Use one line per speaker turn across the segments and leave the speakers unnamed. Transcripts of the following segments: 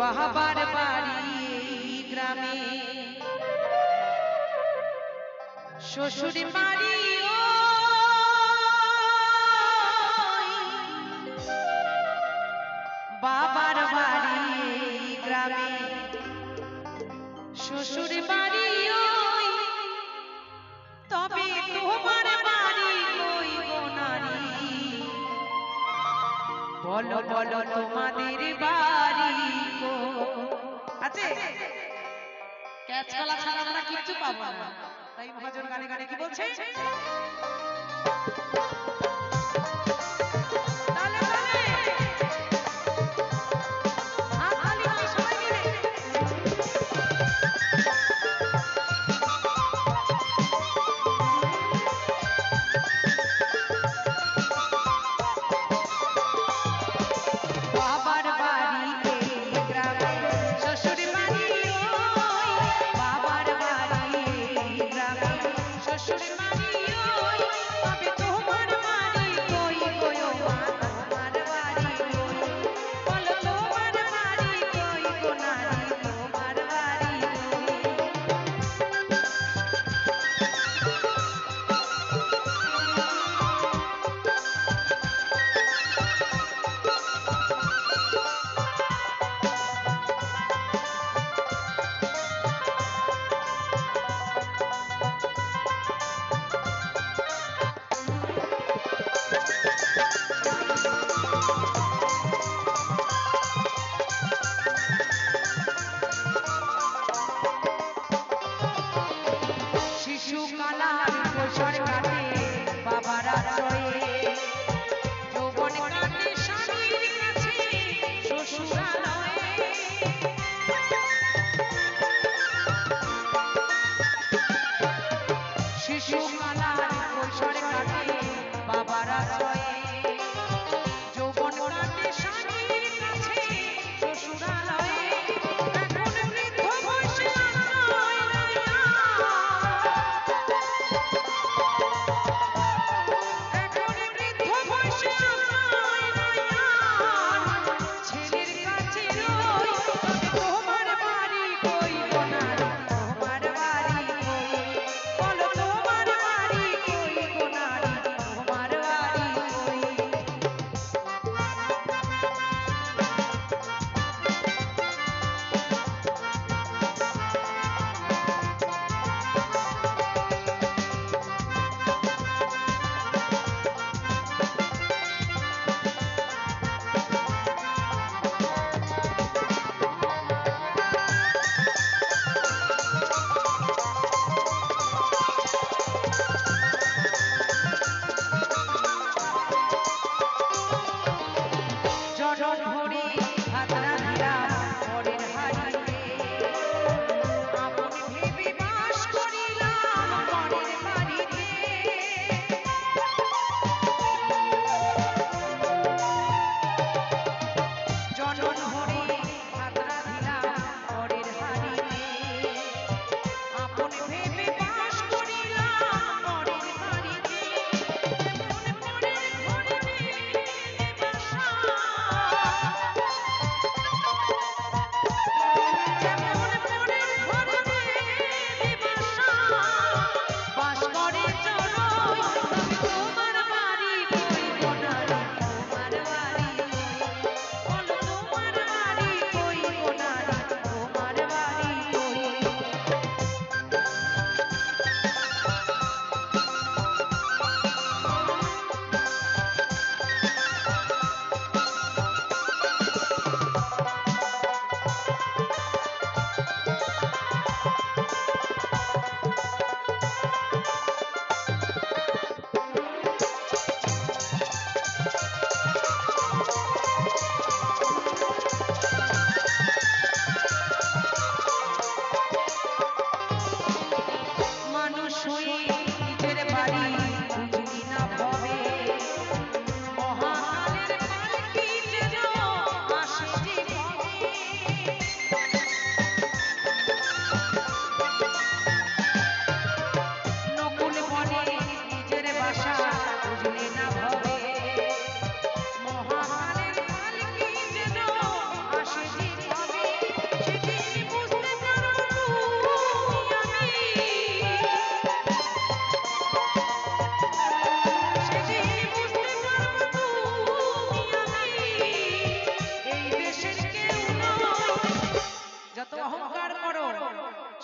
বাহাবার বাড়ি গ্রামে। শ্বশুর বাড়ি বাবার বাড়ি গ্রামে। শ্বশুর বাড়ি তবে তোমার বাড়ি বলো বলো তোমাদের বা দিব আছে আমরা কিচ্ছু পাবো না। তাই মহাজন গানে গানে কি বলছে? তবে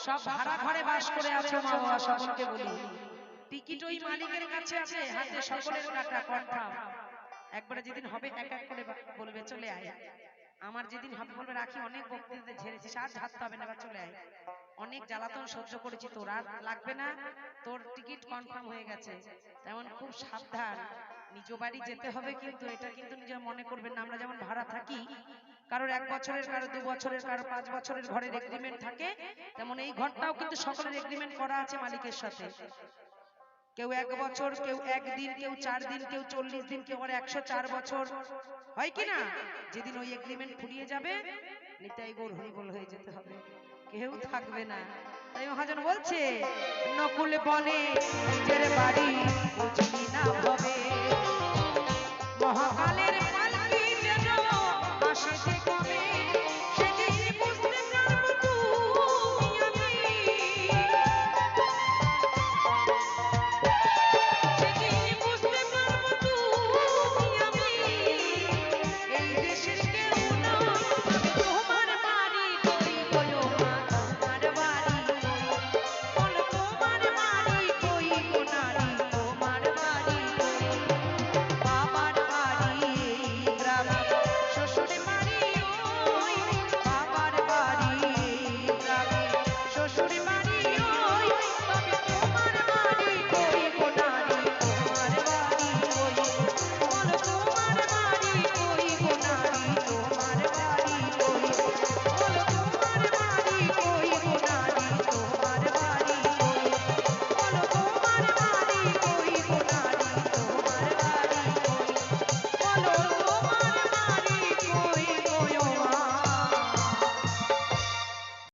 সব ভাড়া ঘরে বাস করে আছো মা বাবা সকলকে বলি। টিকিট ওই মালিকের কাছে আছে হাতে সকলের কাটা কনফার্ম একবারে যেদিন হবে এক এক করে বলবে চলে আয়। আমার যেদিন হবে বলবে রাখি অনেক বক্তৃতা ঝেড়েছিস আর ঝাড়তে হবে না চলে আয়। অনেক জ্বালাতন সহ্য করেছি তোর আর লাগবে না তোর টিকিট কনফার্ম হয়ে গেছে। তেমন খুব সাবধান নিজ বাড়ি যেতে হবে কিন্তু এটা কিন্তু নিজের মনে করবেন না। আমরা যেমন ভাড়া থাকি কারোর এক বছরের কারও দু বছরের কারও পাঁচ বছরের ঘরের এগ্রিমেন্ট থাকে, তেমন এই ঘরটাও কিন্তু সকলের এগ্রিমেন্ট করা আছে মালিকের সাথে। কেউ এক বছর, কেউ একদিন কেউ চার দিন, কেউ চল্লিশ দিন, কেউ আবার একশো চার বছর। হয় কি না? যেদিন ওই এগ্রিমেন্ট ফুরিয়ে যাবে, নিতাই গৌর হরিবল হয়ে যেতে হবে। কেউ থাকবে না। তাই মহাজন বলছে, নকুল বলে নিজের বাড়ি